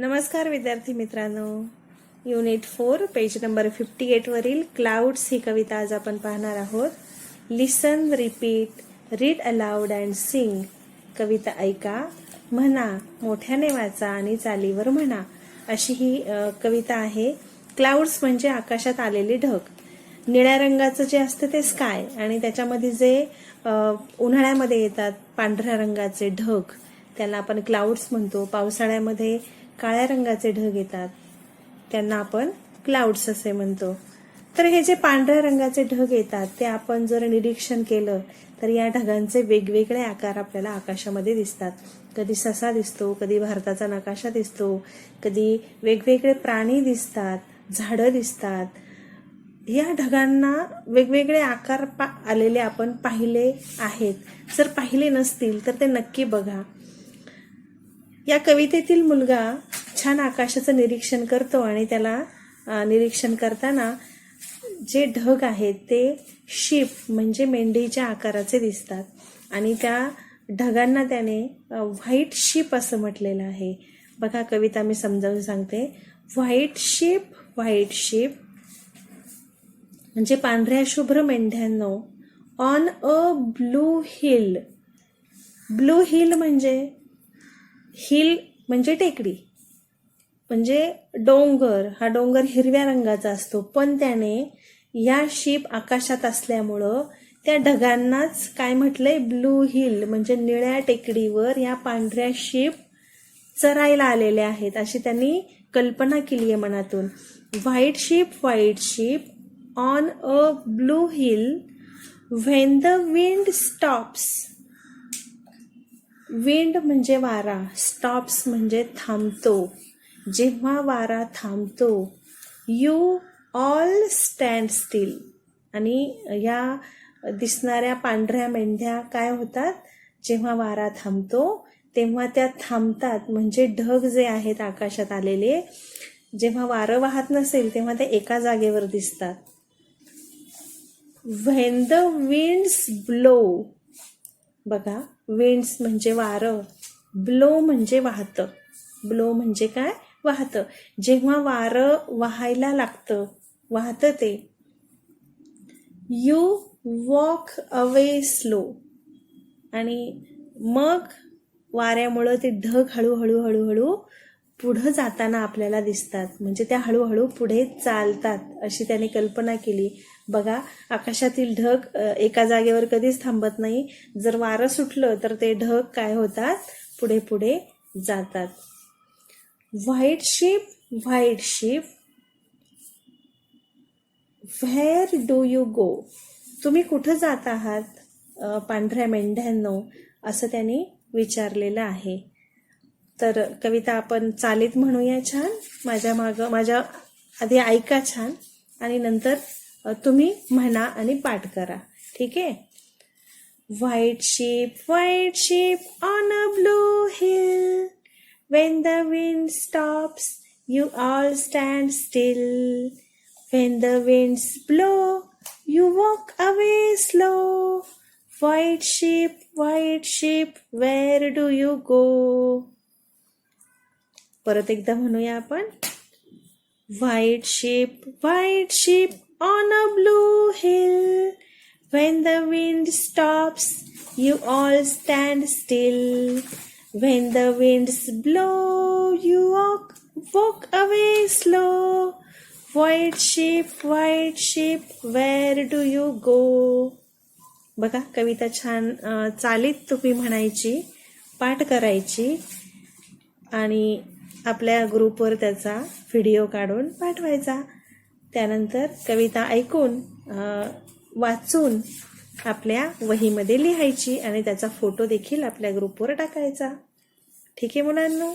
नमस्कार विद्यार्थी मित्रांनो. Unit four page number fifty एटवरील clouds ही कविता आज आपण पाहणार आहोत. Listen repeat read aloud and sing कविता ऐका म्हणा मोठ्याने वाचा आणि चालीवर म्हणा. अशी ही कविता आहे. क्लाउड्स म्हणजे आकाशात आलेले ढग. निळ्या रंगाचं जे असतं ते स्काय आणि त्याच्यामध्ये जे उन्हाळ्यामध्ये येतात पांढऱ्या रंगाचे ढग त्याला आपण क्लाउड्स म्हणतो. पावसाळ्यामध्ये काळ्या रंगाचे ढग येतात. त्यांना आपण क्लाउड्स असे म्हणतो. तर हे जे पांढऱ्या रंगाचे ढग येतात ते आपण जर निरीक्षण केलं तर या ढगांचे वेगवेगळे आकार आपल्याला आकाशामध्ये दिसतात. कधी ससा दिसतो कधी भारताचा नकाशा दिसतो कधी वेगवेगळे प्राणी दिसतात झाडं दिसतात. या ढगांना वेगवेगळे आकार पा आलेले आपण पाहिले आहेत. जर पाहिले नसतील तर ते नक्की बघा. या कवितेतील मुलगा छान आकाशाचं निरीक्षण करतो आणि त्याला निरीक्षण करताना जे ढग आहेत ते शिप म्हणजे मेंढीच्या आकाराचे दिसतात. आणि त्या ढगांना त्याने व्हाईट शिप असं म्हटलेलं आहे. बघा कविता मी समजावून सांगते. व्हाईट शिप व्हाईट शिप म्हणजे पांढऱ्या शुभ्र मेंढ्यांनो on a blue hill blue hill म्हणजे हिल म्हणजे टेकडी. म्हणजे डोंगर हा डोंगर हिरव्या रंगाचा असतो. पण त्याने या शिप आकाशात असल्यामुळं त्या ढगांनाच काय म्हटलंय? ब्लू हिल म्हणजे निळ्या टेकडीवर या पांढऱ्या शिप चरायला आलेल्या आहेत. अशी त्यांनी कल्पना केली आहे मनातून. White sheep white sheep on a blue hill when the wind stops wind म्हणजे वारा स्टॉप्स म्हणजे थांबतो. जेव्हा वारा थांबतो यू ऑल स्टँड स्टील आणि या दिसणाऱ्या पांढऱ्या मेंढ्या काय होतात? जेव्हा वारा थांबतो तेव्हा त्या थांबतात. म्हणजे ढग जे आहेत आकाशात आलेले जेव्हा वारं वाहत नसेल तेव्हा ते एका जागेवर दिसतात. व्हेन द विंड्स ब्लो बघा विंड्स म्हणजे वारं ब्लो म्हणजे वाहतं. ब्लो म्हणजे काय? वाहतं. जेव्हा वारं वाहायला लागतं वाहतं ते. यू वॉक अवे स्लो आणि मग वाऱ्यामुळं ते ढग हळूहळू हळूहळू पुढं जाताना आपल्याला दिसतात. म्हणजे त्या हळूहळू पुढे चालतात अशी त्याने कल्पना केली. बघा आकाशातील ढग एका जागेवर कधीच थांबत नाही. जर वारं सुटलं तर ते ढग काय होतात? पुढे पुढे जातात. White sheep white sheep where do you go तुम्ही कुठं जात आहात? पांढऱ्या मेंढ्यांनो असं त्यांनी विचारलेलं आहे. तर कविता आपण चालीत म्हणूया छान. माझ्या मागं माझ्या आधी ऐका छान. आणि नंतर तुम्ही म्हणा आणि पाठ करा. ठीक आहे? White sheep white sheep on a blue hill when the wind stops you all stand still when the winds blow you walk away slow white ship white ship where do you go परत एकदा म्हणूया आपण white ship white ship on a blue hill when the wind stops you all stand still When the winds blow you walk walk away slow white sheep white sheep where do you go बघा कविता छान चालीत तुम्ही म्हणायची पाठ करायची आणि आपल्या ग्रुपवर त्याचा व्हिडिओ काढून पाठवायचा. त्यानंतर कविता ऐकून वाचून आपल्या वहीमध्ये लिहायची आणि त्याचा फोटो देखील आपल्या ग्रुपवर टाकायचा. ठीक आहे मुलांनो